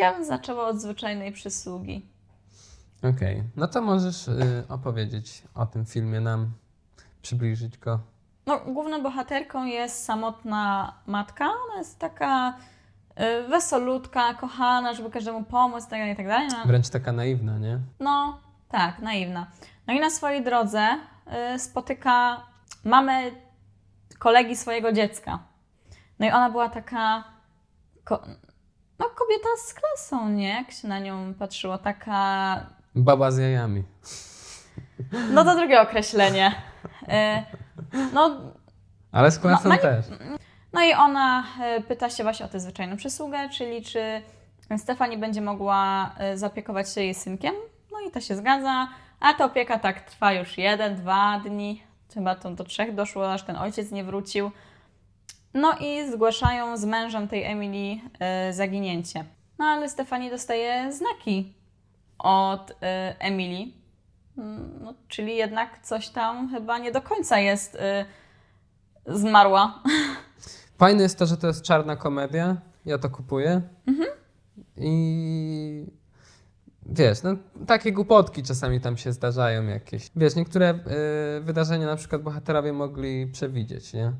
ja bym zaczęła od zwyczajnej przysługi. Okej, no to możesz y, opowiedzieć o tym filmie nam, przybliżyć go. No, główną bohaterką jest samotna matka. Ona jest taka y, wesolutka, kochana, żeby każdemu pomóc, tak dalej, tak dalej. No, Wręcz taka naiwna, nie? no tak, naiwna. No i na swojej drodze y, spotyka mamę kolegi swojego dziecka. No i ona była taka, no kobieta z klasą, nie? Jak się na nią patrzyło, taka Baba z jajami. No to drugie określenie. Y, No, Ale z klasą ma- też. no i ona y, pyta się właśnie o tę zwyczajną przysługę, czyli czy Stefani będzie mogła y, zaopiekować się jej synkiem. No i to się zgadza, a ta opieka tak trwa już jeden, dwa dni, chyba to do trzech doszło, aż ten ojciec nie wrócił. No i zgłaszają z mężem tej Emily y, zaginięcie. No ale Stefani dostaje znaki od y, Emily, Mm, no, czyli jednak coś tam chyba nie do końca jest y, zmarła. Fajne jest to, że to jest czarna komedia. Ja to kupuję. I wiesz, no takie głupotki czasami tam się zdarzają jakieś. Wiesz, niektóre y, wydarzenia na przykład bohaterowie mogli przewidzieć, nie?